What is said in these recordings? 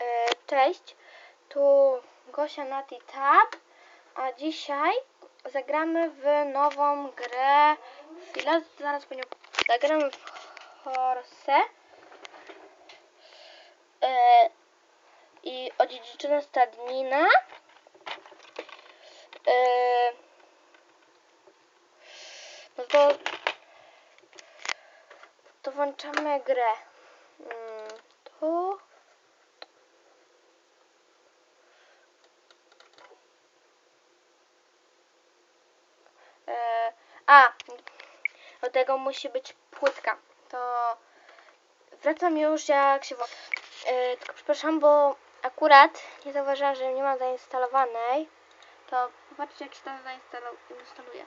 E, Cześć, tu Gosia Nati Tab, a dzisiaj zagramy w nową grę. Chwilę, zaraz po nią. Zagramy w Horse e, i odziedziczone stadnina. E, no to, to włączamy grę. Mm, tu. E, a, do tego musi być płytka. To wracam już jak się... wo- E, tylko przepraszam, bo akurat nie zauważyłam, że nie ma zainstalowanej. To popatrzcie jak się to zainstalo- instaluje.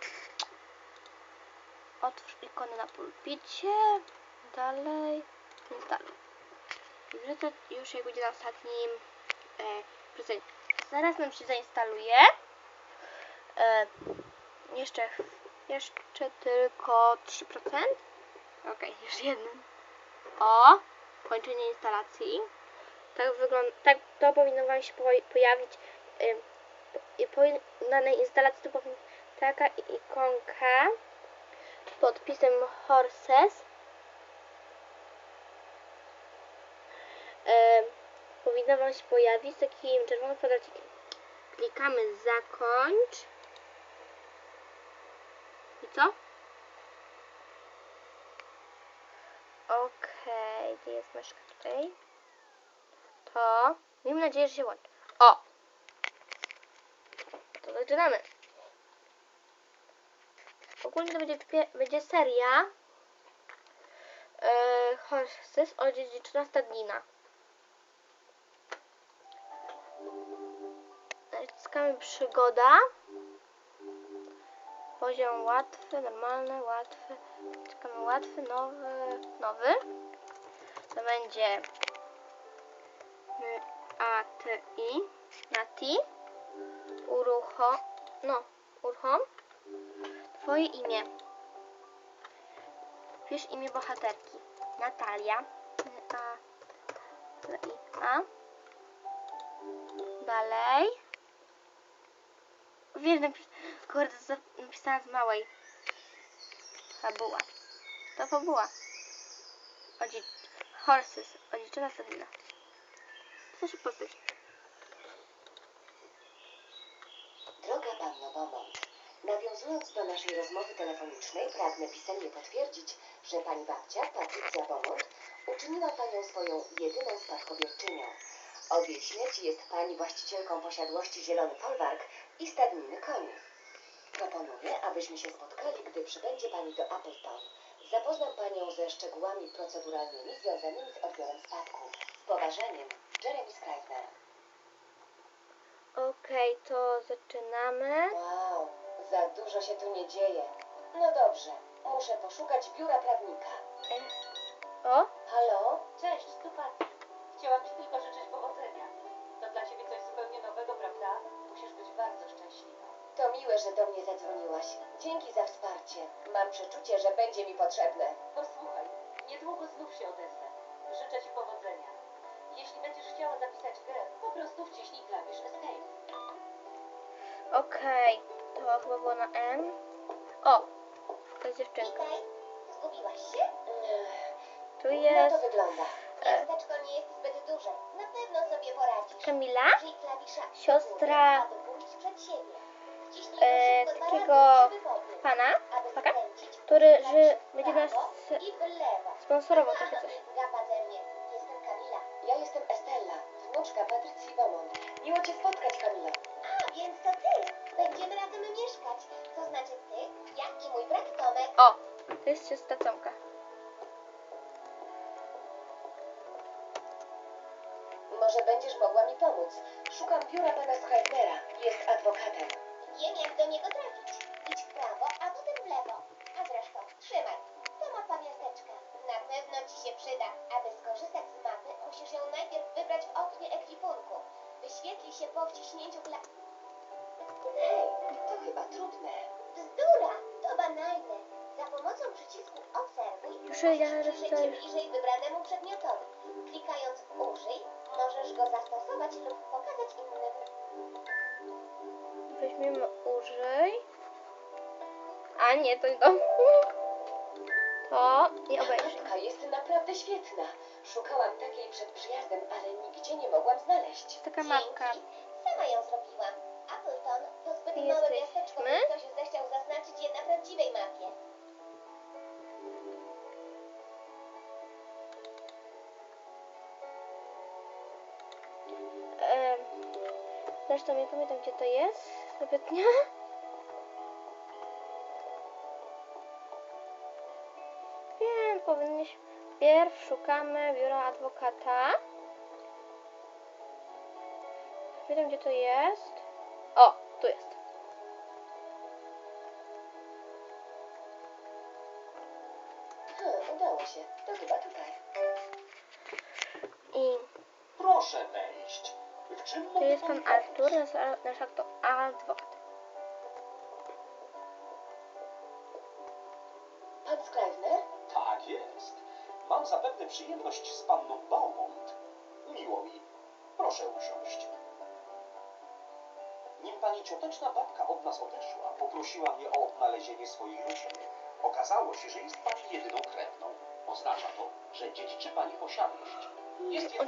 Otwórz ikonę na pulpicie. Dalej. Instaluj. I wracam już jak będzie na ostatnim prezencie. Zaraz nam się zainstaluje. E, jeszcze, jeszcze tylko 3%. Ok, już jeden. O, kończenie instalacji. Tak wygląda, tak to powinno Wam się po- pojawić. I po danej instalacji to powinna taka ikonka z podpisem Horses. Ym, powinna Wam się pojawić z takim czerwonym kwadracikiem. Klikamy zakończ. I co? Okej, gdzie jest myszka tutaj? To. Miejmy nadzieję, że się łączy. O! To zaczynamy. Ogólnie to będzie, będzie seria yy, Horses odziedziczona stadnina. Naciskamy przygoda. Poziom łatwy, normalny, łatwy. Czekamy łatwy, nowy, nowy. To będzie A, T, I, na T. Uruchom, no, uruchom. Twoje imię. Pisz imię bohaterki. Natalia. A, T, I, A. Dalej. Wiesz, napis... kurde, napisałam z małej. Fabuła. To fabuła. Odzi... Horses. Odziczona stadnina. Co się postać? Droga Panno Beaumont, nawiązując do naszej rozmowy telefonicznej, pragnę pisemnie potwierdzić, że Pani babcia, Patrycja Beaumont, uczyniła Panią swoją jedyną spadkobierczynią. Jej śmierci jest Pani właścicielką posiadłości Zielony Folwark i stadniny koni. Proponuję, abyśmy się spotkali, gdy przybędzie Pani do Appleton. Zapoznam Panią ze szczegółami proceduralnymi związanymi z odbiorem spadku. Z poważeniem, Jeremy Scrivener. Okej, to zaczynamy. Wow, za dużo się tu nie dzieje. No dobrze, muszę poszukać biura prawnika. E, O, Halo? Cześć, tu Patty. Chciałam Ci tylko życzyć powodzenia. Że do mnie zadzwoniłaś. Dzięki za wsparcie. Mam przeczucie, że będzie mi potrzebne. Posłuchaj, niedługo znów się odezwę. Życzę Ci powodzenia. Jeśli będziesz chciała zapisać grę, po prostu wciśnij klawisz Escape. okej. To chyba było na M. O, to jest dziewczynka. Witaj, zgubiłaś się? Tu jest to wygląda. E. Miasteczko nie jest zbyt duże. Na pewno sobie poradzisz. Kamila, Użyj klawisza siostra aby pójść przed siebie. E, takiego pana, Aby taka, który że będzie nas sponsorował takie coś. Kamila. Ja jestem Estella, wnuczka Patrycji Beaumont. Miło Cię spotkać, Kamilo. A, więc to ty. Będziemy razem mieszkać. To znaczy ty, ja i mój brat Tomek. O, to jest siostra Tomka. Może będziesz mogła mi pomóc. Szukam biura pana Scrivenera. Jest adwokatem. Wiem, jak do niego trafić. Idź w prawo, a potem w lewo. A zresztą, trzymaj. To mapa miasteczka. Na pewno ci się przyda. Aby skorzystać z mapy, musisz ją najpierw wybrać w oknie ekwipunku. Wyświetli się po wciśnięciu kla... Hej, to chyba trudne. Bzdura! To banalne. Za pomocą przycisku obserwuj ja przyjrzeć się bliżej wybranemu przedmiotowi. Klikając użyj, możesz Możesz go zastosować lub pokazać innym. Weźmiemy użyj. A nie, to nie to. I Ta obejrzyj. mapka jest naprawdę świetna. Szukałam takiej przed przyjazdem, ale nigdzie nie mogłam znaleźć. Taka mapka. Sama ją zrobiłam. Appleton to zbyt małe Jesteśmy? miasteczko, by ktoś zechciał zaznaczyć je na prawdziwej mapie. Zresztą nie pamiętam gdzie to jest zbytnio. Więc powinniśmy... Pierw szukamy biura adwokata. Wiem gdzie to jest. O, tu jest. Hmm, udało się. To chyba tutaj. I Proszę wejść. Tu mogę jest pan Artur, pomóc? nasz, adwokat. Pan Scrivener? Tak jest. Mam zapewne przyjemność z panną Beaumont. Miło mi. Proszę usiąść. Nim pani cioteczna babka od nas odeszła, poprosiła mnie o odnalezienie swojej rodziny. Okazało się, że jest pani jedyną krewną. Oznacza to, że dziedziczy pani posiadłość.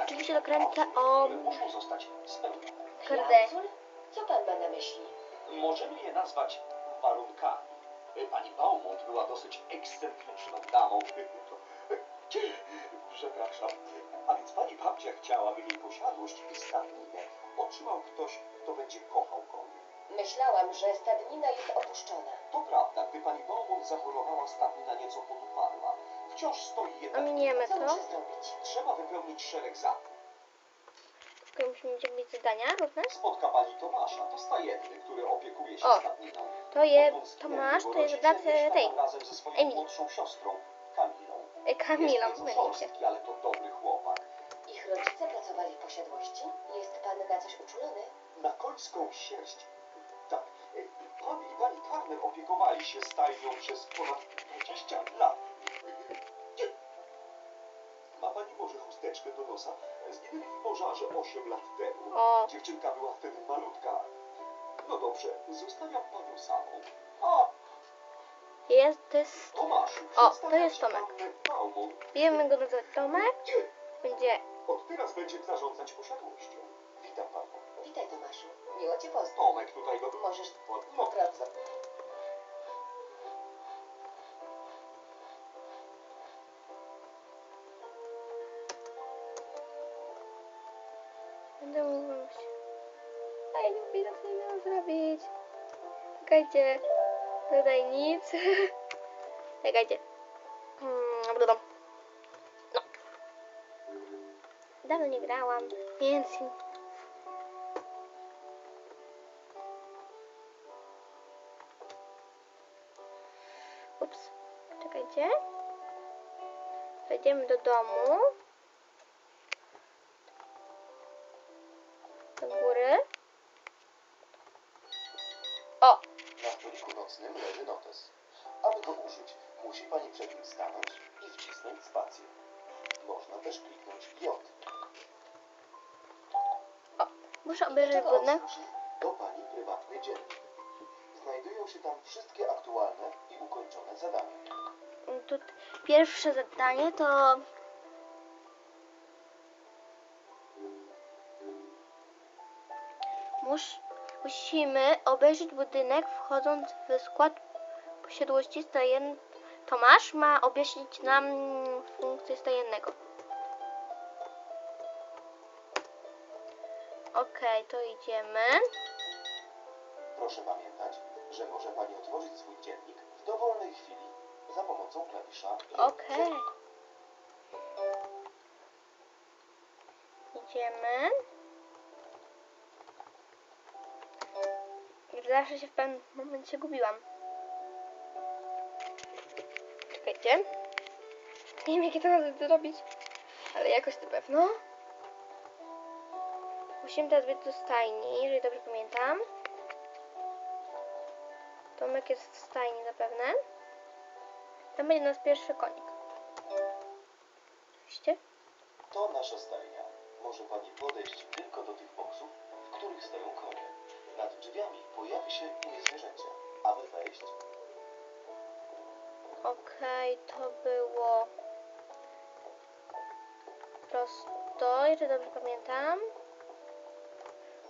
Oczywiście dokręcę o... które muszą zostać spełnione. Kurde. Klauzul? Co pan ma na myśli? Możemy je nazwać warunkami. Pani Baumont była dosyć ekscentryczną damą. Przepraszam. A więc pani babcia chciałaby jej posiadłość i stadninę. Otrzymał ktoś, kto będzie kochał konie. Myślałam, że stadnina jest opuszczona. To prawda, gdy pani Baumont zachorowała, stadnina nieco podupadła. Wciąż stoi jednak. Ominiemy Co to. muszę zrobić? Trzeba wypełnić szereg zadań. Tylko musimy dzielić zadania różne. Spotka pani Tomasza, to stajenny, który opiekuje się O. stadniną. To jest Odkąd Tomasz, to jest brat e, tej, razem ze swoją Emilii. młodszą siostrą, Kamilą. e, Kamilą, Jest szorstki, ale to dobry chłopak. Ich rodzice pracowali w posiadłości? Jest pan na coś uczulony? Na końską sierść. Tak, pan i pani Turner opiekowali się stajnią przez ponad 20 lat. Chusteczkę do nosa? Zginęli w pożarze 8 lat temu. O. Dziewczynka była wtedy malutka. No dobrze, zostawiam panią samą. A, Jest, to jest... Tomaszu, O, to jest Tomek. Wiemy go nazywać Tomek. Będzie... Od teraz będzie zarządzać posiadłością. Witam panią. Witaj, Tomaszu. Miło cię poznać. Tomek tutaj go... Możesz... No, Wkrótce. Będę mówić. A ja nie wiem, co nie miałam zrobić. Czekajcie. Tutaj nic. Czekajcie. Mm, dobra. No. Dawno nie grałam, więc... Ups. Czekajcie. Wejdziemy do domu. Do góry. O! Na stoliku nocnym leży notes. Aby go użyć, musi pani przed nim stanąć i wcisnąć spację. Można też kliknąć J. Muszę obejrzeć budynek. To pani prywatny dziennik. Znajdują się tam wszystkie aktualne i ukończone zadania. Tu pierwsze zadanie to... Mus, musimy obejrzeć budynek wchodząc w skład posiadłości stajen... Tomasz ma objaśnić nam funkcję stajennego. Okej, to idziemy. Proszę pamiętać, że może pani otworzyć swój dziennik w dowolnej chwili za pomocą klawisza. Okej. Idziemy. Zawsze się w pewnym momencie gubiłam. Czekajcie. Nie wiem, jakie to nazwy zrobić, ale jakoś to pewno. Musimy teraz być do stajni, jeżeli dobrze pamiętam. Tomek jest w stajni zapewne. Tam będzie nasz pierwszy konik. Oczywiście. To nasza stajnia. może pani podejść tylko do tych boksów, w których stoją konie. Nad drzwiami pojawi się imię zwierzęcia. Aby wejść, Okej, to było prosto, jeżeli dobrze pamiętam.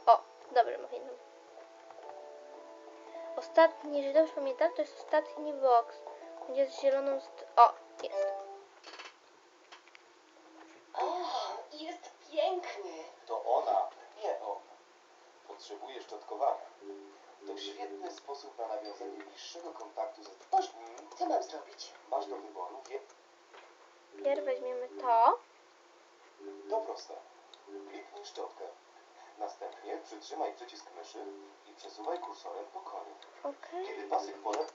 O, dobrze pamiętam. Ostatni, jeżeli dobrze pamiętam, to jest ostatni box. Będzie z zieloną... O, jest. Co mam zrobić? Masz do wyboru wie... Pierw weźmiemy to. To proste. Kliknij szczotkę. Następnie przytrzymaj przycisk myszy i przesuwaj kursorem po koniu. Okej. Kiedy pasek pole...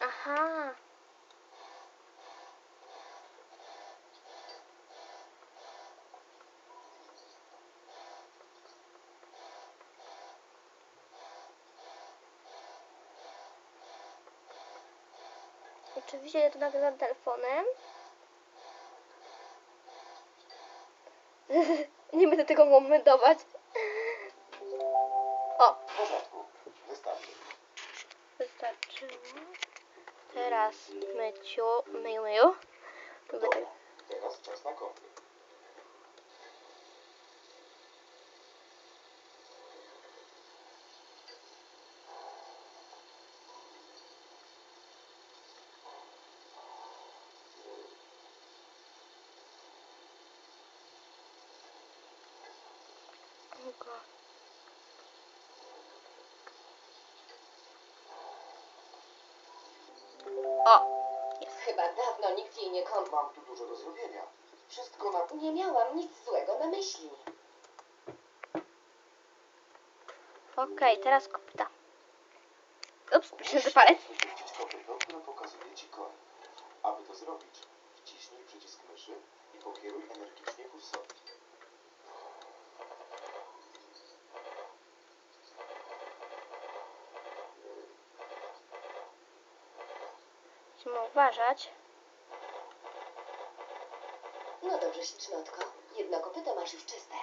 Aha. Oczywiście ja to nagrywam telefonem. Nie będę tego momentować. O, wystarczyło. Teraz myciu, myju, myju. Lubię tak. Dobra, teraz czas na kąpy. Długo. O, jest. Chyba dawno nikt jej nie kąpał. Mam tu dużo do zrobienia. Wszystko na... Nie miałam nic złego na myśli. Okej, teraz kopyta. Ups, przyciągnę palec. Pokazuje ci koń. Aby to zrobić, wciśnij przycisk myszy i pokieruj energicznie kursorem. Musimy uważać. No dobrze, ślicznotko. Jedno kopyto masz już czyste.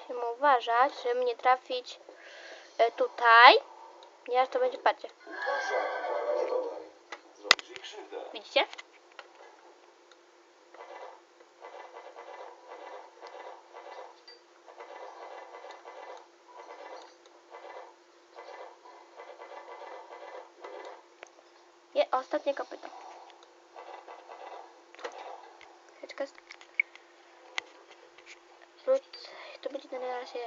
Musimy uważać, żeby nie trafić e, tutaj. Aż to będzie, patrzcie. Widzicie? Je, ostatnie kopyto. Chwileczkę. Wróć. To będzie na razie.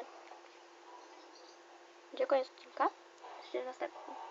Będzie koniec odcinka. Widzimy w następnym.